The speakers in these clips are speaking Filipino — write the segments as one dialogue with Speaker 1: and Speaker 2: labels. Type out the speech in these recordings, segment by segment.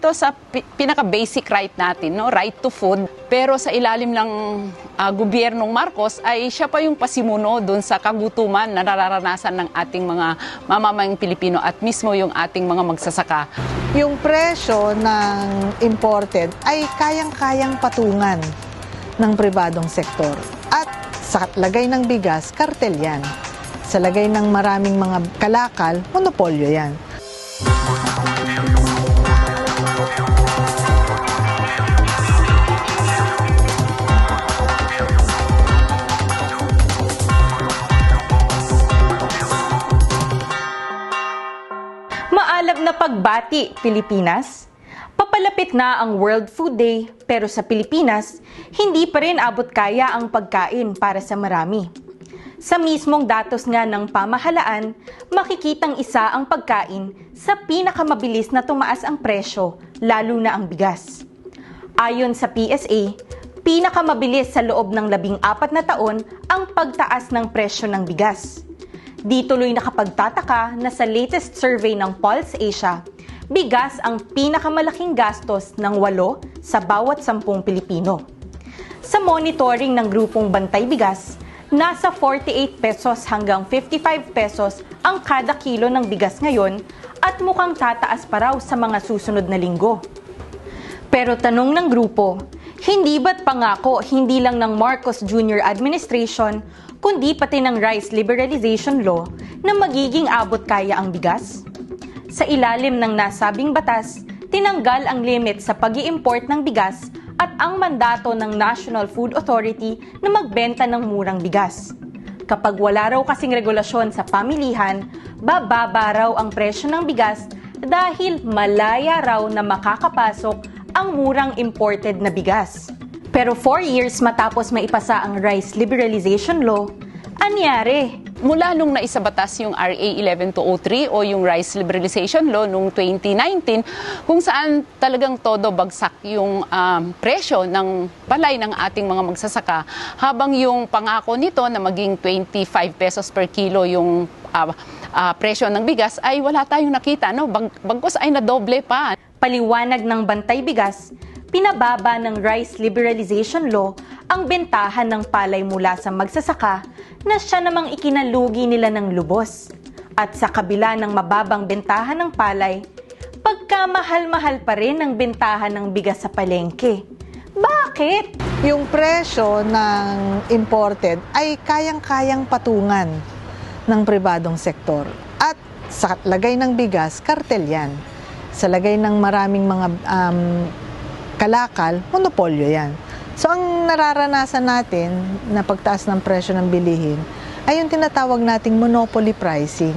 Speaker 1: Ito sa pi- pinaka-basic right natin, no? right to food. Pero sa ilalim ng ah, gobyernong Marcos ay siya pa yung pasimuno doon sa kagutuman na nararanasan ng ating mga mamamayang Pilipino at mismo yung ating mga magsasaka.
Speaker 2: Yung presyo ng imported ay kayang-kayang patungan ng pribadong sektor. At sa lagay ng bigas, kartel yan. Sa lagay ng maraming mga kalakal, monopolyo yan.
Speaker 3: Pagbati, Pilipinas. Papalapit na ang World Food Day, pero sa Pilipinas, hindi pa rin abot kaya ang pagkain para sa marami. Sa mismong datos nga ng pamahalaan, makikitang isa ang pagkain sa pinakamabilis na tumaas ang presyo, lalo na ang bigas. Ayon sa PSA, pinakamabilis sa loob ng labing apat na taon ang pagtaas ng presyo ng bigas. Di tuloy nakapagtataka na sa latest survey ng Pulse Asia, bigas ang pinakamalaking gastos ng walo sa bawat sampung Pilipino. Sa monitoring ng grupong Bantay Bigas, nasa 48 pesos hanggang 55 pesos ang kada kilo ng bigas ngayon at mukhang tataas pa raw sa mga susunod na linggo. Pero tanong ng grupo, hindi ba't pangako hindi lang ng Marcos Jr. administration, kundi pati ng rice liberalization law na magiging abot kaya ang bigas? Sa ilalim ng nasabing batas, tinanggal ang limit sa pag import ng bigas at ang mandato ng National Food Authority na magbenta ng murang bigas. Kapag wala raw kasing regulasyon sa pamilihan, bababa raw ang presyo ng bigas dahil malaya raw na makakapasok ang murang imported na bigas. Pero 4 years matapos maipasa ang rice liberalization law, anyari?
Speaker 1: Mula nung naisabatas yung RA 11203 o yung Rice Liberalization Law noong 2019 kung saan talagang todo bagsak yung um, presyo ng palay ng ating mga magsasaka habang yung pangako nito na maging 25 pesos per kilo yung ah, ah, presyo ng bigas ay wala tayong nakita no Bag- bagkos ay nadoble pa
Speaker 3: Paliwanag ng Bantay Bigas, pinababa ng rice liberalization law ang bentahan ng palay mula sa magsasaka na siya namang ikinalugi nila ng lubos. At sa kabila ng mababang bentahan ng palay, pagkamahal-mahal pa rin ang bentahan ng bigas sa palengke. Bakit?
Speaker 2: Yung presyo ng imported ay kayang-kayang patungan ng pribadong sektor. At sa lagay ng bigas, kartel yan. Sa lagay ng maraming mga um, kalakal, monopolyo yan. So ang nararanasan natin na pagtaas ng presyo ng bilihin ay yung tinatawag nating monopoly pricing.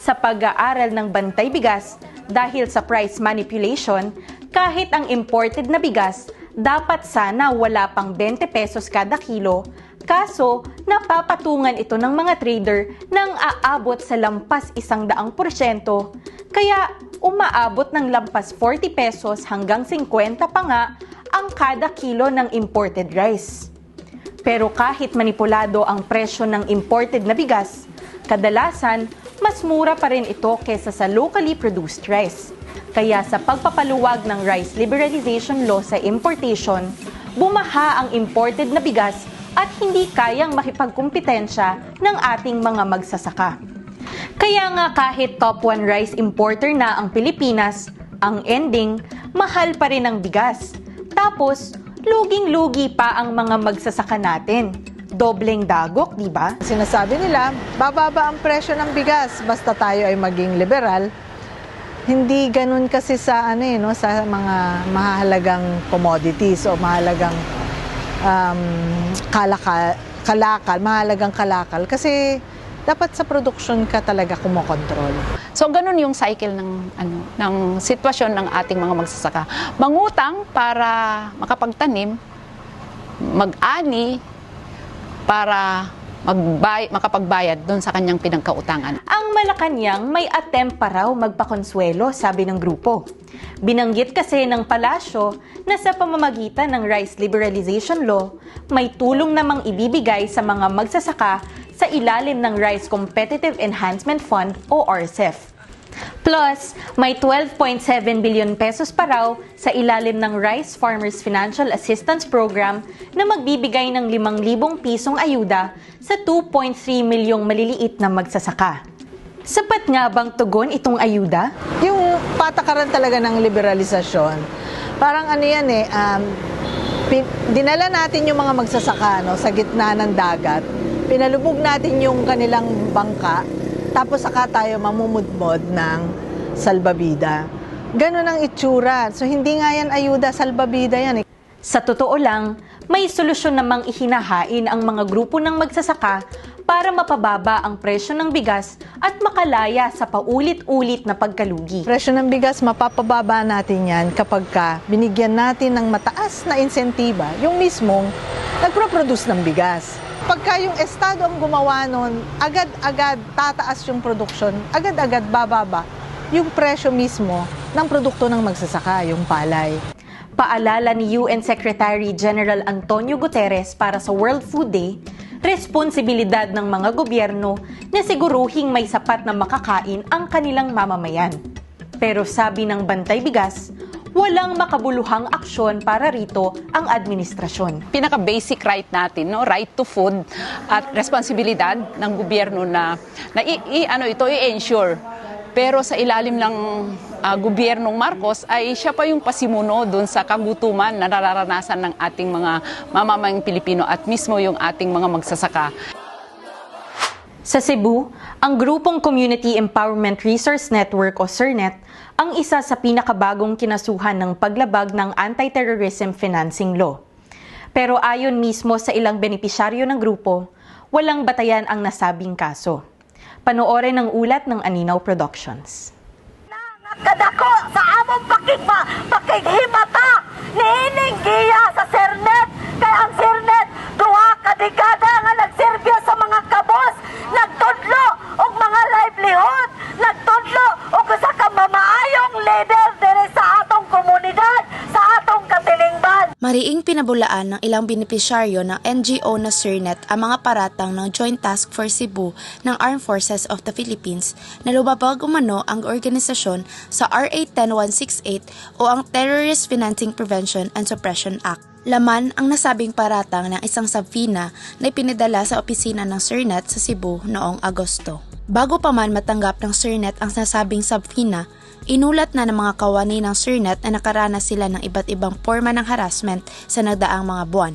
Speaker 3: sa pag-aaral ng bantay bigas dahil sa price manipulation, kahit ang imported na bigas, dapat sana wala pang 20 pesos kada kilo, kaso napapatungan ito ng mga trader ng aabot sa lampas isang daang porsyento, kaya umaabot ng lampas 40 pesos hanggang 50 pa nga ang kada kilo ng imported rice. Pero kahit manipulado ang presyo ng imported na bigas, kadalasan mas mura pa rin ito kesa sa locally produced rice. Kaya sa pagpapaluwag ng rice liberalization law sa importation, bumaha ang imported na bigas at hindi kayang makipagkumpetensya ng ating mga magsasaka. Kaya nga kahit top 1 rice importer na ang Pilipinas, ang ending, mahal pa rin ang bigas. Tapos, luging-lugi pa ang mga magsasaka natin. Dobleng dagok, di ba?
Speaker 2: Sinasabi nila, bababa ang presyo ng bigas basta tayo ay maging liberal. Hindi ganun kasi sa ano eh, no, sa mga mahalagang commodities o mahalagang um, kalakal, kalakal, mahalagang kalakal kasi dapat sa production ka talaga kumokontrol.
Speaker 1: So ganun yung cycle ng ano ng sitwasyon ng ating mga magsasaka. Mangutang para makapagtanim, mag-ani para magbay, makapagbayad doon sa kanyang pinagkautangan.
Speaker 3: Ang Malacanang may attempt pa raw magpakonsuelo, sabi ng grupo. Binanggit kasi ng palasyo na sa pamamagitan ng rice liberalization law, may tulong namang ibibigay sa mga magsasaka sa ilalim ng Rice Competitive Enhancement Fund o RCEF. Plus, may 12.7 billion pesos pa raw sa ilalim ng Rice Farmers Financial Assistance Program na magbibigay ng 5,000 pisong ayuda sa 2.3 milyong maliliit na magsasaka. Sapat nga bang tugon itong ayuda?
Speaker 2: Yung patakaran talaga ng liberalisasyon, parang ano yan eh, um, dinala natin yung mga magsasaka no, sa gitna ng dagat, pinalubog natin yung kanilang bangka, tapos saka tayo mamumudmod ng salbabida. Ganon ang itsura. So hindi nga yan ayuda, salbabida yan eh.
Speaker 3: Sa totoo lang, may solusyon namang ihinahain ang mga grupo ng magsasaka para mapababa ang presyo ng bigas at makalaya sa paulit-ulit na pagkalugi.
Speaker 2: Presyo ng bigas, mapapababa natin yan kapag ka binigyan natin ng mataas na insentiba yung mismong nagproproduce ng bigas. Pagka yung estado ang gumawa nun, agad-agad tataas yung produksyon, agad-agad bababa yung presyo mismo ng produkto ng magsasaka, yung palay.
Speaker 3: Paalala ni UN Secretary General Antonio Guterres para sa World Food Day, responsibilidad ng mga gobyerno na siguruhing may sapat na makakain ang kanilang mamamayan. Pero sabi ng Bantay Bigas, walang makabuluhang aksyon para rito ang administrasyon.
Speaker 1: pinaka-basic right natin, no? right to food at responsibilidad ng gobyerno na, na i, i- ano ito i-ensure. Pero sa ilalim ng ah, gobyernong Marcos ay siya pa yung pasimuno doon sa kagutuman na nararanasan ng ating mga mamamayang Pilipino at mismo yung ating mga magsasaka.
Speaker 3: Sa Cebu, ang grupong Community Empowerment Resource Network o CERNET ang isa sa pinakabagong kinasuhan ng paglabag ng Anti-Terrorism Financing Law. Pero ayon mismo sa ilang benepisyaryo ng grupo, walang batayan ang nasabing kaso. Panoorin ang ulat ng Aninaw Productions.
Speaker 4: kadako sa among pakigma, pakighimata niining giya sa Sernet kay ang Sernet duha ka dekada nga nagserbyo sa mga kabos nagtudlo og mga livelihood nagtudlo og usa ka mamaayong leader diri sa atong komunidad sa atong katilingban
Speaker 5: Mariing pinabulaan ng ilang benepisyaryo ng NGO na CERNET ang mga paratang ng Joint Task Force Cebu ng Armed Forces of the Philippines na lumabag umano ang organisasyon sa RA 10168 o ang Terrorist Financing Prevention and Suppression Act. Laman ang nasabing paratang ng isang subfina na ipinadala sa opisina ng CERNET sa Cebu noong Agosto. Bago pa man matanggap ng CERNET ang nasabing subfina, Inulat na ng mga kawani ng CERNET na nakaranas sila ng iba't ibang forma ng harassment sa nagdaang mga buwan,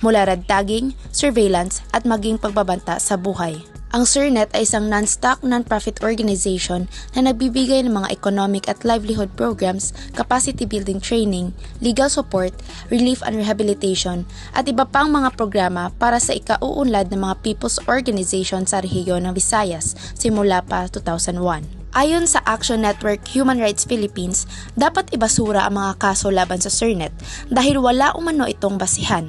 Speaker 5: mula red tagging, surveillance at maging pagbabanta sa buhay. Ang CERNET ay isang non-stock non-profit organization na nagbibigay ng mga economic at livelihood programs, capacity building training, legal support, relief and rehabilitation, at iba pang mga programa para sa ikauunlad ng mga people's organization sa rehiyon ng Visayas simula pa 2001. Ayon sa Action Network Human Rights Philippines, dapat ibasura ang mga kaso laban sa CERNET dahil wala umano itong basihan.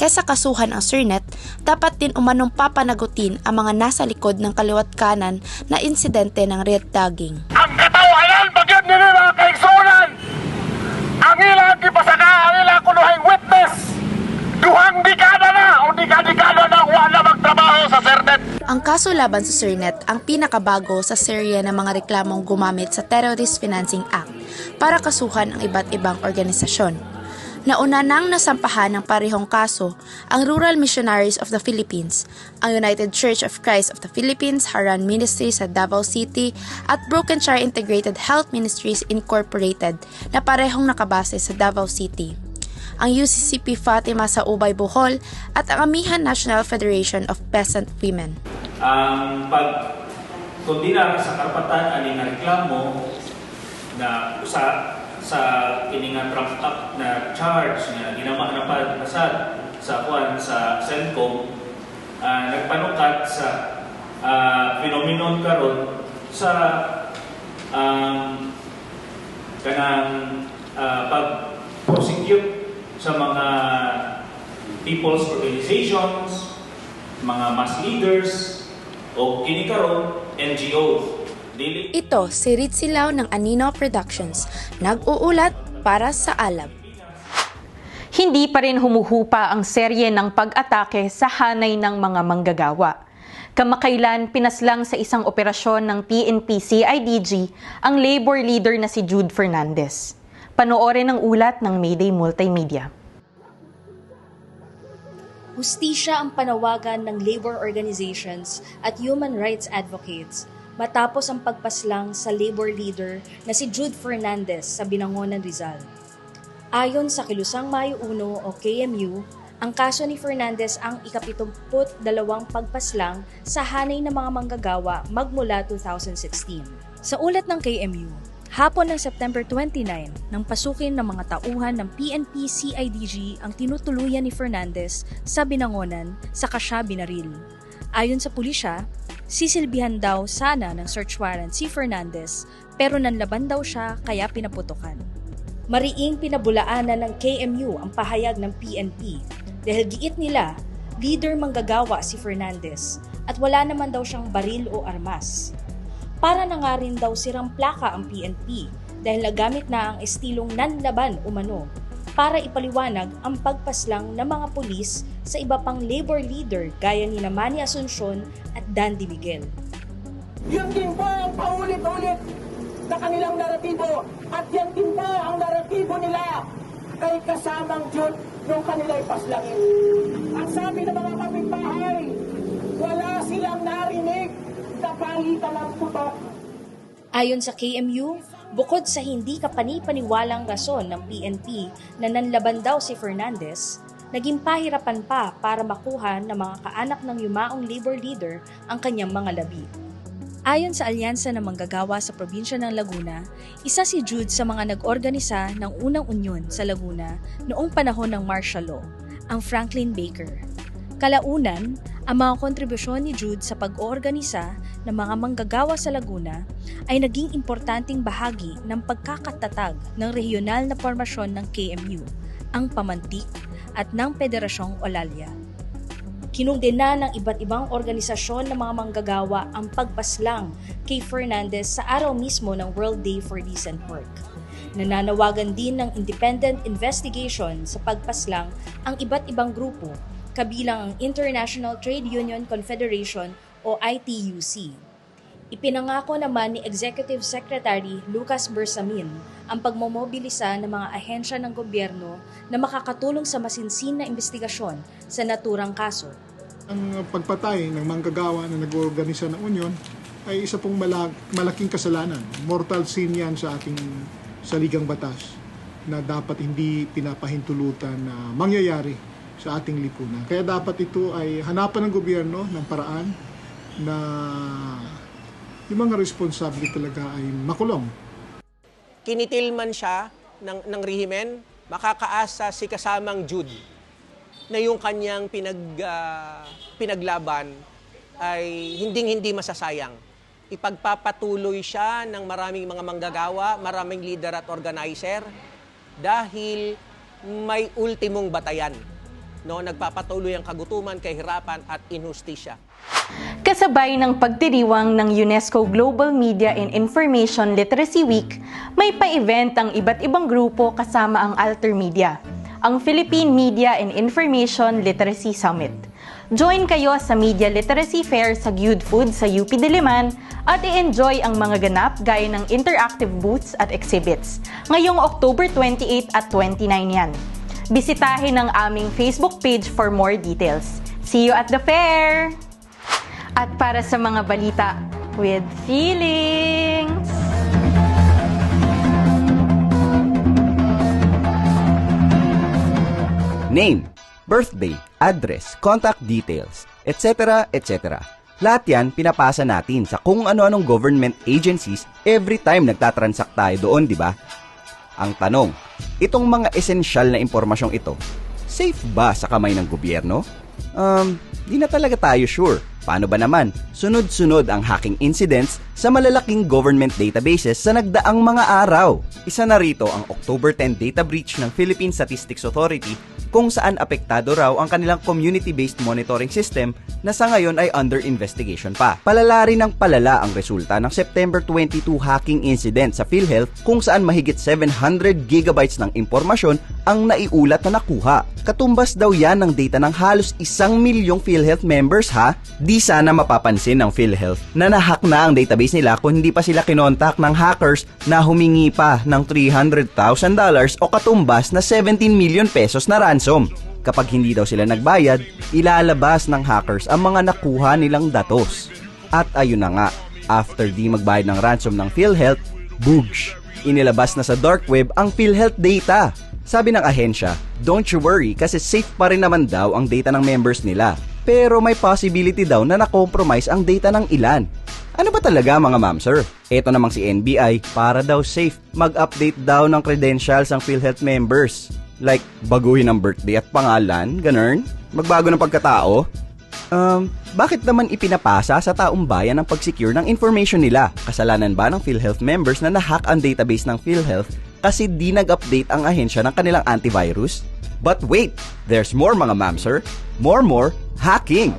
Speaker 5: Kaysa kasuhan ang CERNET, dapat din umanong papanagutin ang mga nasa likod ng kaliwat kanan na insidente ng red tagging.
Speaker 6: ang katawanan bagyod nila mga kaigsunan ang ilang gipasaka ang ilang kunuhing witness duhang dekada na o dekada na wala magtrabaho sa Sernet
Speaker 5: Ang kaso laban sa CERNET ang pinakabago sa serye ng mga reklamong gumamit sa Terrorist Financing Act para kasuhan ang iba't ibang organisasyon. Nauna nang nasampahan ng parehong kaso ang Rural Missionaries of the Philippines, ang United Church of Christ of the Philippines, Haran Ministry sa Davao City at Broken Shire Integrated Health Ministries Incorporated na parehong nakabase sa Davao City ang UCCP Fatima sa Ubay Bohol at ang Amihan National Federation of Peasant Women.
Speaker 7: Ang pag kundina sa karapatan ani nga reklamo na usa sa kini nga trump up na charge nga ginama na pa nasad sa kuan sa Cencom ah, nagpanukat sa ah, phenomenon karon sa um, kanang ah, pag-prosecute sa mga people's organizations, mga mass leaders, o kini karon NGOs. Dili
Speaker 5: Ito si Ritzilaw ng Anino Productions, nag-uulat para sa Alab.
Speaker 3: Hindi pa rin humuhupa ang serye ng pag-atake sa hanay ng mga manggagawa. Kamakailan pinaslang sa isang operasyon ng PNP-CIDG ang labor leader na si Jude Fernandez. Panoorin ang ulat ng Mayday Multimedia.
Speaker 8: Hustisya ang panawagan ng labor organizations at human rights advocates matapos ang pagpaslang sa labor leader na si Jude Fernandez sa Binangonan, Rizal. Ayon sa Kilusang Mayo 1 o KMU, ang kaso ni Fernandez ang ikapitumput dalawang pagpaslang sa hanay ng mga manggagawa magmula 2016. Sa ulat ng KMU, hapon ng September 29 nang pasukin ng mga tauhan ng PNP CIDG ang tinutuluyan ni Fernandez sa Binangonan sa Kasya Binaril. Ayon sa pulisya, sisilbihan daw sana ng search warrant si Fernandez pero nanlaban daw siya kaya pinaputukan. Mariing pinabulaanan ng KMU ang pahayag ng PNP dahil giit nila, leader manggagawa si Fernandez at wala naman daw siyang baril o armas. Para na nga rin daw sirang plaka ang PNP dahil nagamit na ang estilong nanlaban umano para ipaliwanag ang pagpaslang ng mga pulis sa iba pang labor leader gaya ni Manny Asuncion at Dandy Miguel.
Speaker 9: Yun din po ang paulit-ulit na kanilang naratibo at yan din po ang naratibo nila kay kasamang Jud nung kanila'y paslangin. Ang sabi ng mga kapitbahay, wala silang narinig
Speaker 8: Ayon sa KMU, bukod sa hindi kapani-paniwalang rason ng PNP na nanlaban daw si Fernandez, naging pahirapan pa para makuha ng mga kaanak ng yumaong labor leader ang kanyang mga labi. Ayon sa alyansa ng manggagawa sa probinsya ng Laguna, isa si Jude sa mga nag-organisa ng unang unyon sa Laguna noong panahon ng martial law, ang Franklin Baker. Kalaunan, ang mga kontribusyon ni Jude sa pag-oorganisa ng mga manggagawa sa Laguna ay naging importanteng bahagi ng pagkakatatag ng regional na formasyon ng KMU, ang Pamantik at ng Pederasyong Olalia. Kinundena ng iba't ibang organisasyon ng mga manggagawa ang pagpaslang kay Fernandez sa araw mismo ng World Day for Decent Work. Nananawagan din ng independent investigation sa pagpaslang ang iba't ibang grupo, kabilang ang International Trade Union Confederation o ITUC. Ipinangako naman ni Executive Secretary Lucas Bersamin ang pagmomobilisa ng mga ahensya ng gobyerno na makakatulong sa masinsin na investigasyon sa naturang kaso.
Speaker 10: Ang pagpatay ng manggagawa na nag-organisa ng union ay isa pong mala- malaking kasalanan. Mortal sin yan sa ating saligang batas na dapat hindi pinapahintulutan na mangyayari sa ating lipunan. Kaya dapat ito ay hanapan ng gobyerno ng paraan na yung mga responsable talaga ay makulong.
Speaker 9: Kinitil man siya ng, ng rehimen, makakaasa si kasamang Jude na yung kanyang pinag, ah, pinaglaban ay hinding-hindi masasayang. Ipagpapatuloy siya ng maraming mga manggagawa, maraming leader at organizer dahil may ultimong batayan. No, nagpapatuloy ang kagutuman, kahirapan at inhustisya.
Speaker 3: Kasabay ng pagdiriwang ng UNESCO Global Media and Information Literacy Week, may pa-event ang iba't ibang grupo kasama ang Alter Media, ang Philippine Media and Information Literacy Summit. Join kayo sa Media Literacy Fair sa Gyud Food sa UP Diliman at i-enjoy ang mga ganap gaya ng interactive booths at exhibits ngayong October 28 at 29 yan. Bisitahin ang aming Facebook page for more details. See you at the fair! At para sa mga balita with feelings!
Speaker 11: Name, birthday, address, contact details, etc. etc. Lahat yan pinapasa natin sa kung ano-anong government agencies every time nagtatransact tayo doon, di ba? Ang tanong, itong mga esensyal na impormasyong ito, safe ba sa kamay ng gobyerno? Um, di na talaga tayo sure. Paano ba naman? Sunod-sunod ang hacking incidents sa malalaking government databases sa nagdaang mga araw. Isa na rito ang October 10 data breach ng Philippine Statistics Authority kung saan apektado raw ang kanilang community-based monitoring system na sa ngayon ay under investigation pa. Palala rin ng palala ang resulta ng September 22 hacking incident sa PhilHealth kung saan mahigit 700 gigabytes ng impormasyon ang naiulat na nakuha. Katumbas daw yan ng data ng halos isang milyong PhilHealth members ha. Di sana mapapansin ng PhilHealth na nahack na ang database nila kung hindi pa sila kinontak ng hackers na humingi pa ng $300,000 o katumbas na 17 million pesos na ransom. Kapag hindi daw sila nagbayad, ilalabas ng hackers ang mga nakuha nilang datos. At ayun na nga, after di magbayad ng ransom ng PhilHealth, boogs! Inilabas na sa dark web ang PhilHealth data. Sabi ng ahensya, don't you worry kasi safe pa rin naman daw ang data ng members nila. Pero may possibility daw na na-compromise ang data ng ilan. Ano ba talaga mga ma'am sir? Ito namang si NBI, para daw safe, mag-update daw ng credentials ang PhilHealth members. Like, baguhin ang birthday at pangalan, ganun? Magbago ng pagkatao? Um, bakit naman ipinapasa sa taong bayan ang pag-secure ng information nila? Kasalanan ba ng PhilHealth members na nahack ang database ng PhilHealth kasi di nag-update ang ahensya ng kanilang antivirus? But wait, there's more mga ma'am sir. More more, hacking.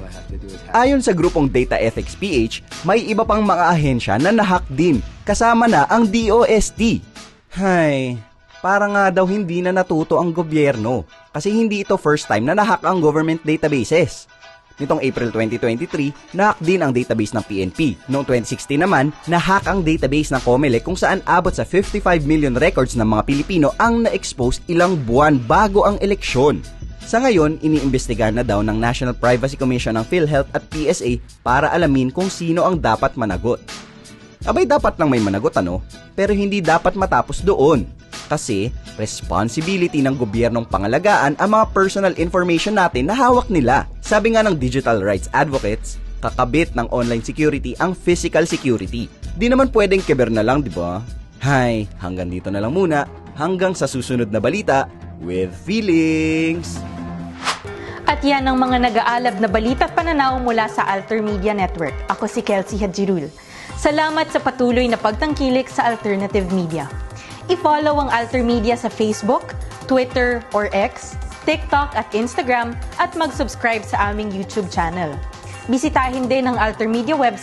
Speaker 11: Ayon sa grupong Data Ethics PH, may iba pang mga ahensya na nahack din, kasama na ang DOST. Hay, para nga daw hindi na natuto ang gobyerno kasi hindi ito first time na nahack ang government databases. Nitong April 2023, nahack din ang database ng PNP. Noong 2016 naman, nahack ang database ng Comelec kung saan abot sa 55 million records ng mga Pilipino ang na-expose ilang buwan bago ang eleksyon. Sa ngayon, iniimbestigahan na daw ng National Privacy Commission ng PhilHealth at PSA para alamin kung sino ang dapat managot. Abay dapat lang may managot ano, pero hindi dapat matapos doon. Kasi responsibility ng gobyernong pangalagaan ang mga personal information natin na hawak nila. Sabi nga ng digital rights advocates, kakabit ng online security ang physical security. Di naman pwedeng keber na lang, di ba? Hay, hanggang dito na lang muna. Hanggang sa susunod na balita with feelings.
Speaker 3: At yan ang mga nag-aalab na balita at pananaw mula sa Alter Media Network. Ako si Kelsey Hadjirul. Salamat sa patuloy na pagtangkilik sa Alternative Media. I-follow ang Alter Media sa Facebook, Twitter or X, TikTok at Instagram at mag-subscribe sa aming YouTube channel. Bisitahin din ang Alter Media website